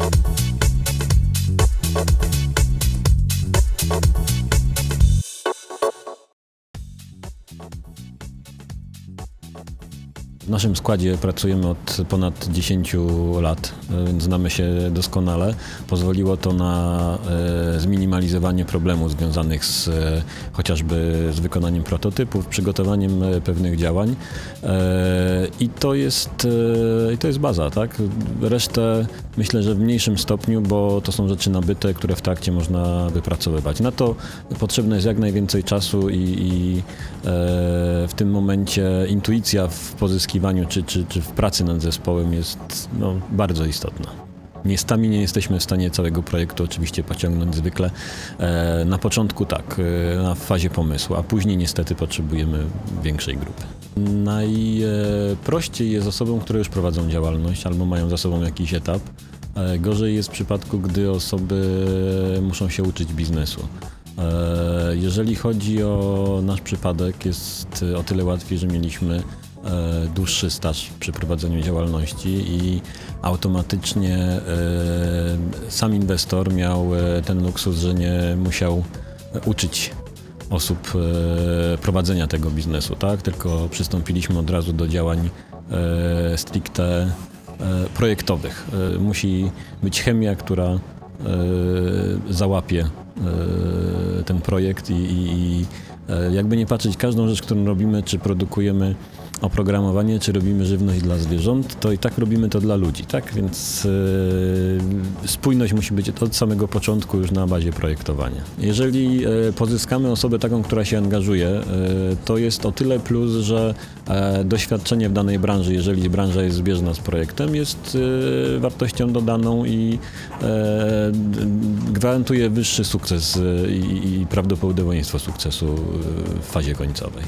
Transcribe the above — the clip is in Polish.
Thank you. Naszym składzie pracujemy od ponad 10 lat, więc znamy się doskonale. Pozwoliło to na e, zminimalizowanie problemów związanych z e, chociażby z wykonaniem prototypów, przygotowaniem e, pewnych działań. I to jest, i to jest baza, tak? Resztę myślę, że w mniejszym stopniu, bo to są rzeczy nabyte, które w trakcie można wypracowywać. Na to potrzebne jest jak najwięcej czasu i, i w tym momencie intuicja w pozyskiwaniu poszukiwaniu czy, czy, czy w pracy nad zespołem jest no, bardzo istotna. Niestami nie jesteśmy w stanie całego projektu oczywiście pociągnąć zwykle. E, na początku tak, e, na fazie pomysłu, a później niestety potrzebujemy większej grupy. Najprościej jest osobom, które już prowadzą działalność albo mają za sobą jakiś etap. E, gorzej jest w przypadku, gdy osoby muszą się uczyć biznesu. Jeżeli chodzi o nasz przypadek, jest o tyle łatwiej, że mieliśmy E, dłuższy staż przy prowadzeniu działalności i automatycznie e, sam inwestor miał e, ten luksus, że nie musiał uczyć osób prowadzenia tego biznesu, tak? Tylko przystąpiliśmy od razu do działań stricte projektowych. Musi być chemia, która załapie ten projekt i, i jakby nie patrzeć, każdą rzecz, którą robimy, czy produkujemy oprogramowanie, czy robimy żywność dla zwierząt, to i tak robimy to dla ludzi, tak? Więc yy, spójność musi być od samego początku już na bazie projektowania. Jeżeli yy, pozyskamy osobę taką, która się angażuje, yy, to jest o tyle plus, że doświadczenie w danej branży, jeżeli branża jest zbieżna z projektem, jest wartością dodaną i gwarantuje wyższy sukces i, i prawdopodobieństwo sukcesu w fazie końcowej.